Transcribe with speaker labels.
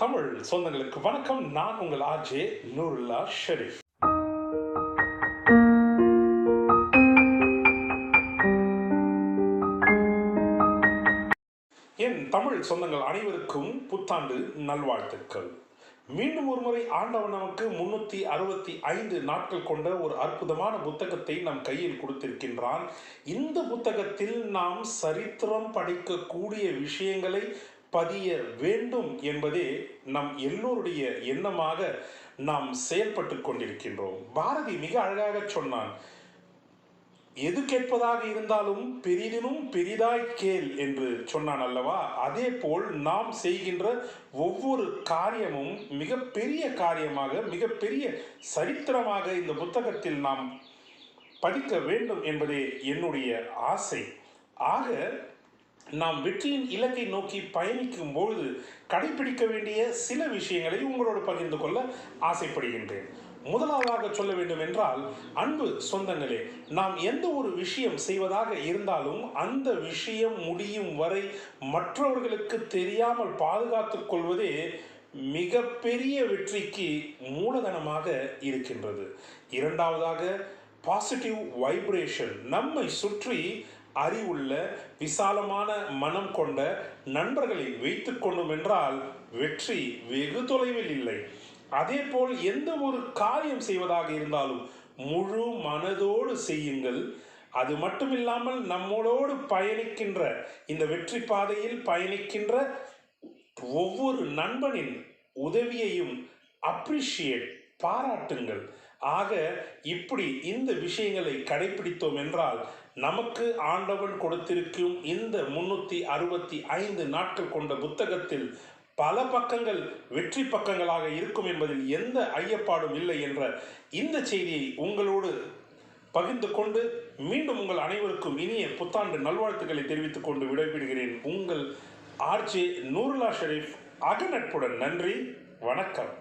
Speaker 1: தமிழ் சொந்தங்களுக்கு வணக்கம். நான் உங்கள் ஆர்ஜே நூருல்லா ஷெரீஃப். என் தமிழ் சொந்தங்கள் அனைவருக்கும் புத்தாண்டு நல்வாழ்த்துக்கள். மீண்டும் ஒருமுறை ஆண்டவன் நமக்கு முன்னூத்தி அறுபத்தி ஐந்து நாட்கள் கொண்ட ஒரு அற்புதமான புத்தகத்தை நம் கையில் கொடுத்திருக்கின்றான் இந்த புத்தகத்தில் நாம் சரித்திரம் படிக்கக்கூடிய விஷயங்களை பதிய வேண்டும் என்பதே நம் எல்லோருடைய எண்ணமாக நாம் செயல்பட்டு கொண்டிருக்கின்றோம். பாரதி மிக அழகாக சொன்னான் எது கேட்பதாக இருந்தாலும் பெரிதினும் பெரிதாய் கேள் என்று சொன்னான் அல்லவா? அதே போல் நாம் செய்கின்ற ஒவ்வொரு காரியமும் மிகப்பெரிய காரியமாக மிகப்பெரிய சரித்திரமாக இந்த புத்தகத்தில் நாம் படிக்க வேண்டும் என்பதே என்னுடைய ஆசை. ஆக நாம் வெற்றியின் இலக்கை நோக்கி பயணிக்கும் பொழுது கடைபிடிக்க வேண்டிய சில விஷயங்களை உங்களோடு பகிர்ந்து கொள்ள ஆசைப்படுகின்றேன். முதலாவதாக சொல்ல வேண்டும் என்றால் அன்பு சொந்தங்களே நாம் எந்த ஒரு விஷயம் செய்வதாக இருந்தாலும் அந்த விஷயம் முடியும் வரை மற்றவர்களுக்கு தெரியாமல் பாதுகாத்துக் கொள்வதே மிகப்பெரிய வெற்றிக்கு மூலதனமாக இருக்கின்றது. இரண்டாவதாக பாசிட்டிவ் வைப்ரேஷன் நம்மை சுற்றி அறிவுள்ள விசாலமான மனம் கொண்ட நண்பர்களை வைத்து கொள்ளும் என்றால் வெற்றி வெகு தொலைவில் இல்லை. அதே போல் எந்த ஒரு காரியம் செய்வதாக இருந்தாலும் முழு மனதோடு செய்யுங்கள். அது மட்டுமில்லாமல் நம்மளோடு பயணிக்கின்ற இந்த வெற்றி பாதையில் பயணிக்கின்ற ஒவ்வொரு நண்பனின் உதவியையும் அப்ரிஷியேட் பாராட்டுங்கள். ஆக இப்படி இந்த விஷயங்களை கடைபிடித்தோம் என்றால் நமக்கு ஆண்டவன் கொடுத்திருக்கும் இந்த முன்னூத்தி அறுபத்தி ஐந்து நாட்கள் கொண்ட புத்தகத்தில் பல பக்கங்கள் வெற்றி பக்கங்களாக இருக்கும் என்பதில் எந்த ஐயப்பாடும் இல்லை என்ற இந்த செய்தியை உங்களோடு பகிர்ந்து கொண்டு மீண்டும் உங்கள் அனைவருக்கும் இனிய புத்தாண்டு நல்வாழ்த்துக்களை தெரிவித்துக் கொண்டு விடைபெறுகிறேன். உங்கள் ஆர்ஜே நூருலா ஷெரீஃப் அகநட்புடன். நன்றி வணக்கம்.